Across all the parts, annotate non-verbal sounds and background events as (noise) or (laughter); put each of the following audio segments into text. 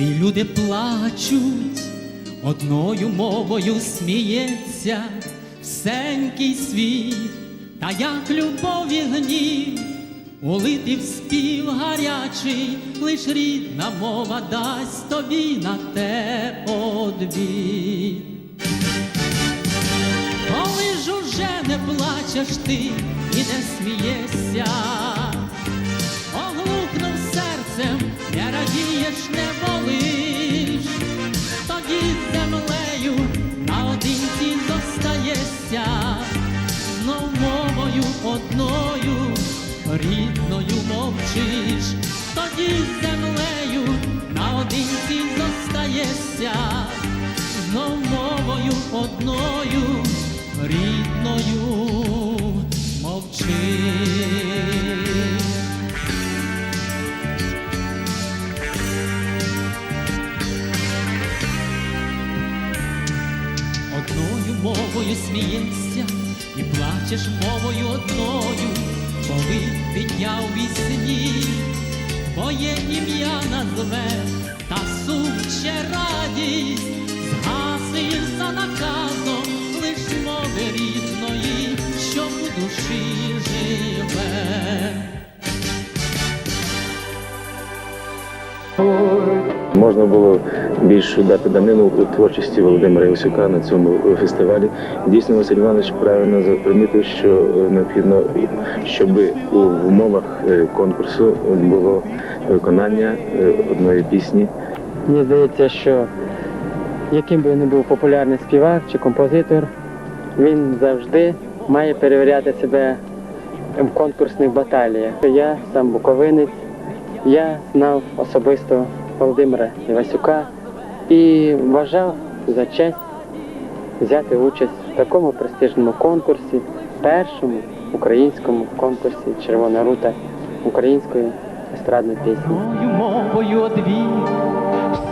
люди плачуть, одною мовою сміється всенький світ, та як любов і гнів, улити в спів гарячий, лиш рідна мова дасть тобі на те одвід. Коли ж уже не плачеш ти і не смієшся, оглухнув серцем, не радієш, не мовою одною, рідною мовчиш. Одною мовою смієшся і плачеш мовою одною, коли підняв вісні, твоє ім'я назве, та суче радість, душі живе. Можна було більше дати данину у творчості Володимира Івасюка на цьому фестивалі. Дійсно, Василь Іванович правильно запримітив, що е, необхідно, щоб у умовах е, конкурсу було виконання е, одної пісні. Мені здається, що яким би не був популярний співак чи композитор, він завжди має перевіряти себе в конкурсних баталіях. Я сам буковинець, я знав особисто Володимира Івасюка і вважав за честь взяти участь в такому престижному конкурсі, першому українському конкурсі Червона рута української естрадної пісні.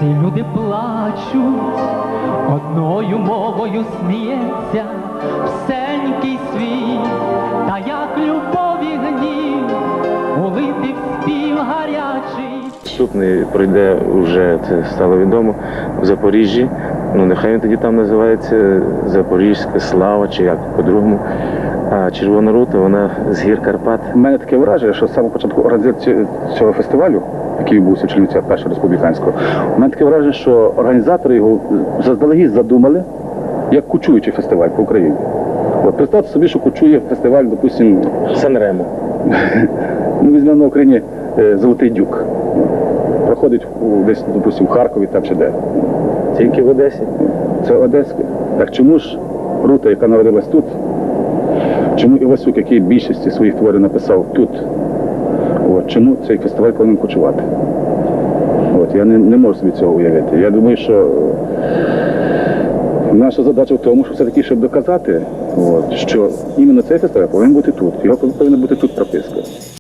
Всі люди плачуть, одною мовою сміється всенький світ, та як любов і гнів, улити в спів гарячий. Наступний пройде вже це стало відомо в Запоріжжі. Ну нехай він тоді там називається Запорізька слава чи як по-другому. А Червона рута, вона з гір Карпат. У мене таке враження, що з самого початку організації цього фестивалю, який відбувся в Чернівцях першого республіканського, у мене таке враження, що організатори його заздалегідь задумали як кучуючий фестиваль по Україні. От представте собі, що кучує фестиваль, допустимо, Санремо. (laughs) ну візьмемо на Україні е, Золотий Дюк. Проходить десь, допустимо, в Харкові там чи де. Тільки в Одесі. Це Одеське. Так чому ж Рута, яка народилась тут, чому Івасюк, який більшості своїх творів написав тут, от, чому цей фестиваль повинен почувати? От, я не, не можу собі цього уявити. Я думаю, що наша задача в тому, що все-таки, щоб доказати, от, що іменно цей фестиваль повинен бути тут. Його повинна бути тут прописка.